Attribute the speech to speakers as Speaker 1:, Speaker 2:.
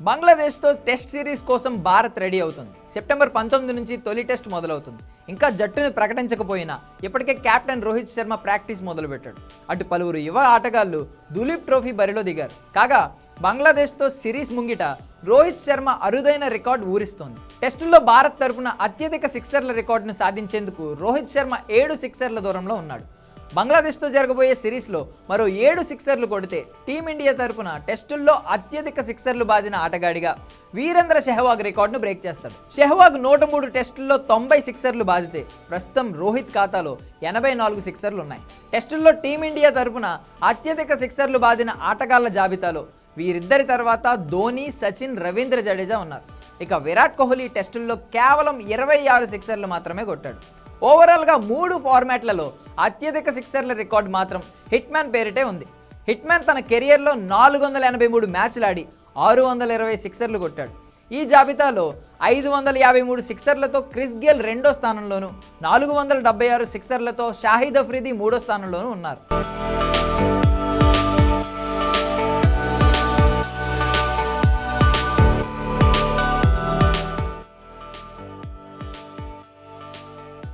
Speaker 1: బంగ్లాదేశ్తో test series కోసం Bharat ready అవుతుంది. September పంతొమ్మిది నుంచి తొలి టెస్ట్ మొదలవుతుంది. ఇంకా జట్టును ప్రకటించకపోయినా ఇప్పటికే కెప్టెన్ రోహిత్ శర్మ ప్రాక్టీస్ మొదలుపెట్టాడు. అటు పలువురు యువ ఆటగాళ్ళు దులీప్ ట్రోఫీ బరిలో దిగారు. కాగా బంగ్లాదేశ్తో సిరీస్ ముంగిట రోహిత్ శర్మ అరుదైన రికార్డు ఊరిస్తోంది. టెస్టుల్లో భారత్ తరపున అత్యధిక సిక్సర్ల రికార్డును సాధించేందుకు రోహిత్ శర్మ ఏడు సిక్సర్ల దూరంలో ఉన్నాడు. బంగ్లాదేశ్తో జరగబోయే సిరీస్లో మరో ఏడు సిక్సర్లు కొడితే టీమిండియా తరపున టెస్టుల్లో అత్యధిక సిక్సర్లు బాదిన ఆటగాడిగా వీరేంద్ర సెహ్వాగ్ రికార్డును బ్రేక్ చేస్తాడు. సెహ్వాగ్ నూట మూడు టెస్టుల్లో తొంభై సిక్సర్లు బాదితే ప్రస్తుతం రోహిత్ ఖాతాలో ఎనభై నాలుగు సిక్సర్లు ఉన్నాయి. టెస్టుల్లో టీమిండియా తరపున అత్యధిక సిక్సర్లు బాదిన ఆటగాళ్ళ జాబితాలో వీరిద్దరి తర్వాత ధోని సచిన్ రవీంద్ర జడేజా ఉన్నారు. ఇక విరాట్ కోహ్లీ టెస్టుల్లో కేవలం ఇరవై ఆరు సిక్సర్లు మాత్రమే కొట్టాడు. ఓవరాల్గా మూడు ఫార్మాట్లలో అత్యధిక సిక్సర్ల రికార్డు మాత్రం హిట్ మ్యాన్ పేరిటే ఉంది. హిట్మ్యాన్ తన కెరియర్లో నాలుగు వందల ఎనభై మూడు మ్యాచ్లు ఆడి ఆరు వందల ఇరవై సిక్సర్లు కొట్టాడు. ఈ జాబితాలో ఐదు వందల యాభై మూడు సిక్సర్లతో క్రిస్ గేల్ రెండో స్థానంలోను నాలుగు వందల డెబ్బై ఆరు సిక్సర్లతో షాహిద్ అఫ్రీది మూడో స్థానంలోనూ ఉన్నారు.